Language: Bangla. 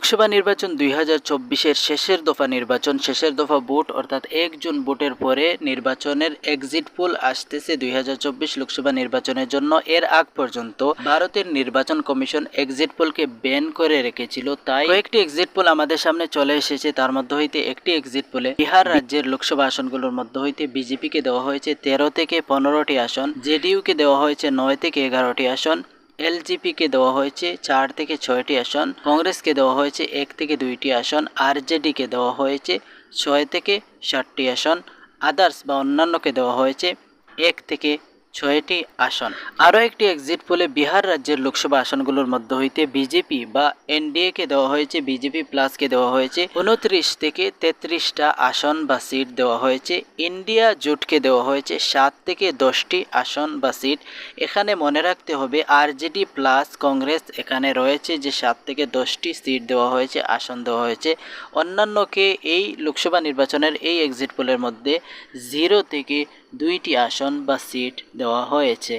লোকসভা নির্বাচন দুই হাজার চব্বিশের শেষের দফা নির্বাচন, শেষের দফা ভোট, অর্থাৎ এক জুন ভোটের পরে নির্বাচনের এক্সিট পোল আসতেছে দুই হাজার চব্বিশ লোকসভা নির্বাচনের জন্য। এর আগ পর্যন্ত ভারতের নির্বাচন কমিশন এক্সিট পোলকে ব্যান করে রেখেছিল, তাই কয়েকটি এক্সিট পোল আমাদের সামনে চলে এসেছে। তার মধ্যে হইতে একটি এক্সিট পোলে বিহার রাজ্যের লোকসভা আসনগুলোর মধ্যে হইতে বিজেপিকে দেওয়া হয়েছে তেরো থেকে পনেরোটি আসন, জেডিইউকে দেওয়া হয়েছে নয় থেকে এগারোটি আসন। এলজিপিকে দেওয়া হয়েছে চার থেকে ছয়টি আসন কংগ্রেসকে দেওয়া হয়েছে এক থেকে দুইটি আসন আরজেডিকে দেওয়া হয়েছে ছয় থেকে ষাটটি আসন, আদার্স বা অন্যান্যকে দেওয়া হয়েছে এক থেকে ছয়টি আসন। আরও একটি এক্সিট পোলে বিহার রাজ্যের লোকসভা আসনগুলোর মধ্যে হইতে বিজেপি বা এনডিএকে দেওয়া হয়েছে, বিজেপি প্লাসকে দেওয়া হয়েছে। উনত্রিশ থেকে তেত্রিশটা আসন বা সিট দেওয়া হয়েছে। ইন্ডিয়া জোটকে দেওয়া হয়েছে, সাত থেকে দশটি আসন বা সিট এখানে মনে রাখতে হবে, আরজেডি প্লাস কংগ্রেস এখানে রয়েছে যে সাত থেকে দশটি সিট দেওয়া হয়েছে, আসন দেওয়া হয়েছে। অন্যান্যকে এই লোকসভা নির্বাচনের এই এক্সিট পোলের মধ্যে জিরো থেকে দুইটি আসন বা সিট দেওয়া হয়েছে।